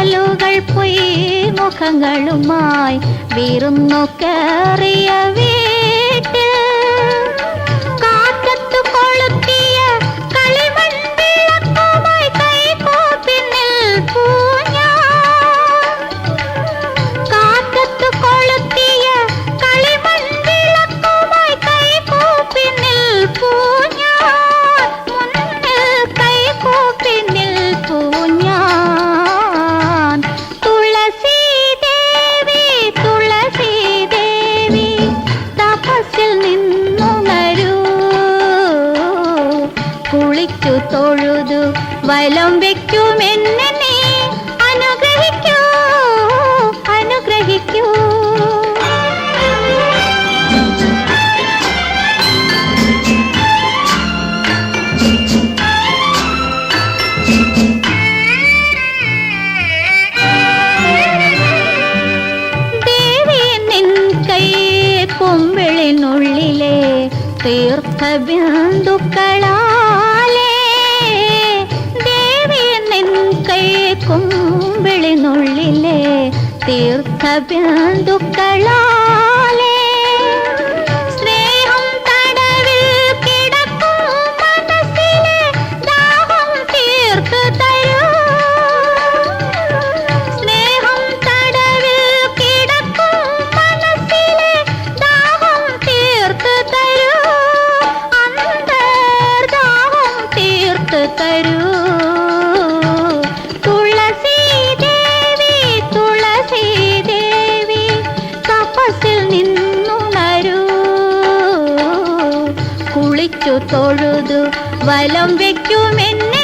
നിഴലുകൾ പൊയ്മുഖങ്ങളുമായി വീറുന്നു കയറിയ വീട്ടിൽ കുളിച്ചു തൊഴുതു വലം വെക്കുമെന്നെ നീ അനുഗ്രഹിക്കൂ അനുഗ്രഹിക്കൂ. ദേവി കുമ്പിളിനുള്ളിലെ തീർത്ഥ തൊഴുതു വലം വെക്കുമെന്നെ